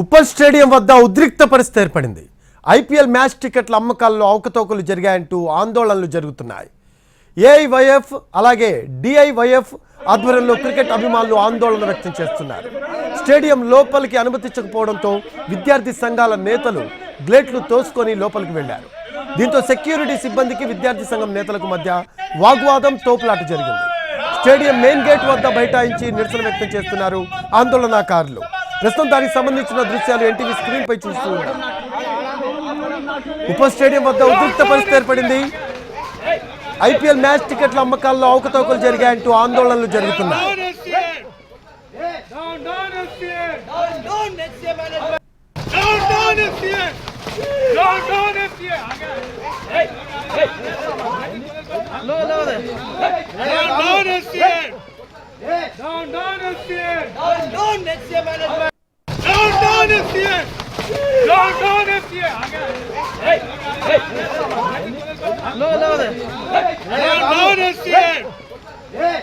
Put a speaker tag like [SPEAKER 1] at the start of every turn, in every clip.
[SPEAKER 1] Uppal stadium వద్ద ఉద్రిక్త పరిస్థితి ఏర్పడింది. ఐపీఎల్ మ్యాచ్ టికెట్ల అమ్మకాల్లో అవకతవకలు జరిగాయంటూ ఆందోళనలు జరుగుతున్నాయి. ఏఐవైఎఫ్ అలాగే డిఐవైఎఫ్ ఆధ్వర్యంలో క్రికెట్ అభిమానులు ఆందోళన వ్యక్తం చేస్తున్నారు. స్టేడియం లోపలికి అనుమతించకపోవడంతో విద్యార్థి సంఘాల నేతలు గ్లేట్లు తోసుకొని లోపలికి వెళ్ళారు దీంతో సెక్యూరిటీ సిబ్బందికి విద్యార్థి సంఘం నేతలకు మధ్య వాగ్వాదం తోపులాట జరిగింది. స్టేడియం మెయిన్ గేట్ వద్ద బైఠాయించి నిరసన వ్యక్తం చేస్తున్నారు ఆందోళనకారులు. ప్రస్తుతం దానికి సంబంధించిన దృశ్యాలు ఎన్టీవీ స్క్రీన్ పై చూస్తుంది ఉప స్టేడియం వద్ద ఉద్రిక్త పరిస్థితి ఏర్పడింది ఐపీఎల్ మ్యాచ్ టికెట్ల అమ్మకాల్లో అవకతవకలు జరిగాయంటూ ఆందోళనలు జరుగుతున్నాయి
[SPEAKER 2] Don't don't. Don't
[SPEAKER 3] don't us here. Don't
[SPEAKER 2] don't. FCS! Long down FCS!
[SPEAKER 3] Lower, lower there.
[SPEAKER 2] Down, down FCS!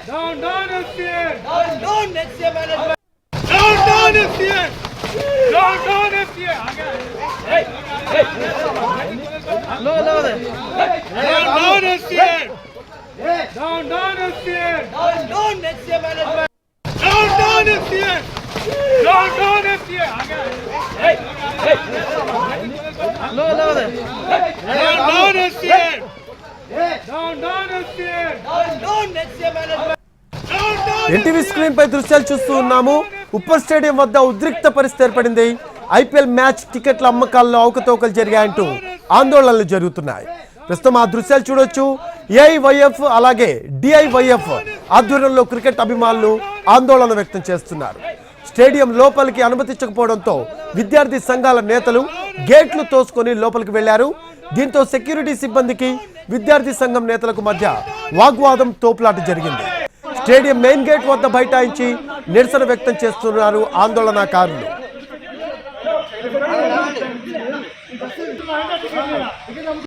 [SPEAKER 2] Down, down FCS!
[SPEAKER 3] Down, down FCS management!
[SPEAKER 2] Down, down FCS! Down, down FCS!
[SPEAKER 3] Lower, lower there.
[SPEAKER 2] Down, down FCS! Down, down FCS!
[SPEAKER 3] Down, down FCS management!
[SPEAKER 2] Down, down FCS! Down, down FCS!
[SPEAKER 1] NTV screen పై దృశ్యాలు చూస్తూ ఉన్నాము. ఉప్పర్ stadium వద్ద ఉద్రిక్త పరిస్థితి ఏర్పడింది. IPL match టికెట్ల అమ్మకాల్లో అవకతవకలు జరిగాయంటూ ఆందోళనలు జరుగుతున్నాయి. ప్రస్తుతం ఆ దృశ్యాలు చూడొచ్చు. ఏఐవైఎఫ్ అలాగే డిఐవైఎఫ్ ఆధ్వర్యంలో క్రికెట్ అభిమానులు ఆందోళన వ్యక్తం చేస్తున్నారు. స్టేడియం లోపలికి అనుమతించకపోవడంతో విద్యార్థి సంఘాల నేతలు గేట్లు తోసుకొని లోపలికి వెళ్ళారు. దీంతో సెక్యూరిటీ సిబ్బందికి విద్యార్థి సంఘం నేతలకు మధ్య వాగ్వాదం తోపులాట జరిగింది. స్టేడియం మెయిన్ గేట్ వద్ద బైఠాయించి నిరసన వ్యక్తం చేస్తున్నారు ఆందోళనకారులు.